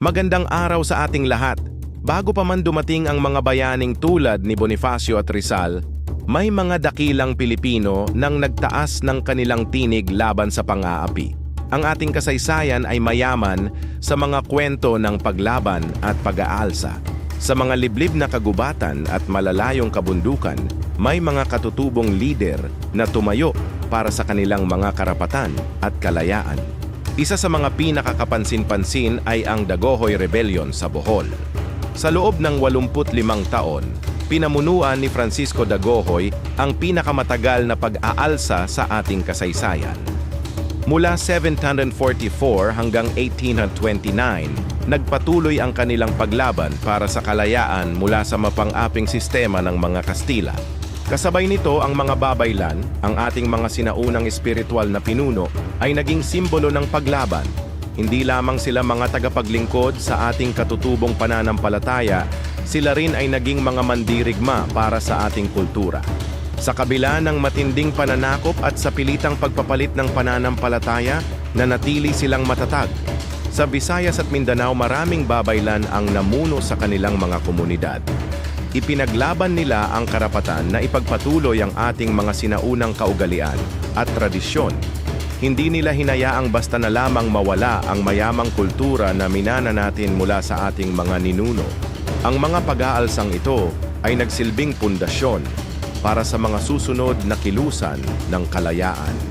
Magandang araw sa ating lahat. Bago pa man dumating ang mga bayaning tulad ni Bonifacio at Rizal, may mga dakilang Pilipino nang nagtaas ng kanilang tinig laban sa pang-aapi. Ang ating kasaysayan ay mayaman sa mga kwento ng paglaban at pag-aalsa. Sa mga liblib na kagubatan at malalayong kabundukan, may mga katutubong lider na tumayo para sa kanilang mga karapatan at kalayaan. Isa sa mga pinakakapansin-pansin ay ang Dagohoy Rebellion sa Bohol. Sa loob ng 85 taon, pinamunuan ni Francisco Dagohoy ang pinakamatagal na pag-aalsa sa ating kasaysayan. Mula 744 hanggang 1829, nagpatuloy ang kanilang paglaban para sa kalayaan mula sa mapang-aping sistema ng mga Kastila. Kasabay nito ang mga babaylan, ang ating mga sinaunang espiritual na pinuno, ay naging simbolo ng paglaban. Hindi lamang sila mga tagapaglingkod sa ating katutubong pananampalataya, sila rin ay naging mga mandirigma para sa ating kultura. Sa kabila ng matinding pananakop at sa pilitang pagpapalit ng pananampalataya, nanatili silang matatag. Sa Visayas at Mindanao maraming babaylan ang namuno sa kanilang mga komunidad. Ipinaglaban nila ang karapatan na ipagpatuloy ang ating mga sinaunang kaugalian at tradisyon. Hindi nila hinayaang basta na lamang mawala ang mayamang kultura na minana natin mula sa ating mga ninuno. Ang mga pag-aalsang ito ay nagsilbing pundasyon para sa mga susunod na kilusan ng kalayaan.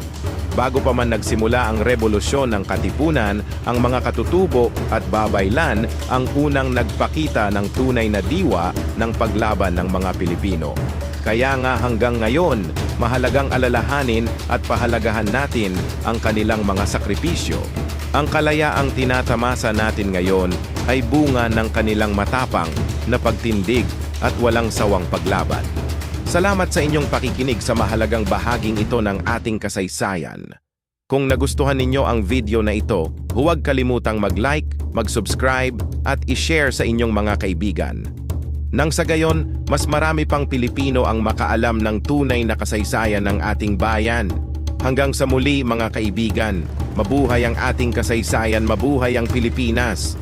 Bago pa man nagsimula ang revolusyon ng katipunan, ang mga katutubo at babaylan ang unang nagpakita ng tunay na diwa ng paglaban ng mga Pilipino. Kaya nga hanggang ngayon, mahalagang alalahanin at pahalagahan natin ang kanilang mga sakripisyo. Ang kalayaang tinatamasa natin ngayon ay bunga ng kanilang matapang na pagtindig at walang sawang paglaban. Salamat sa inyong pakikinig sa mahalagang bahaging ito ng ating kasaysayan. Kung nagustuhan ninyo ang video na ito, huwag kalimutang mag-like, mag-subscribe at i-share sa inyong mga kaibigan. Nang sa gayon, mas marami pang Pilipino ang makaalam ng tunay na kasaysayan ng ating bayan. Hanggang sa muli mga kaibigan, mabuhay ang ating kasaysayan, mabuhay ang Pilipinas!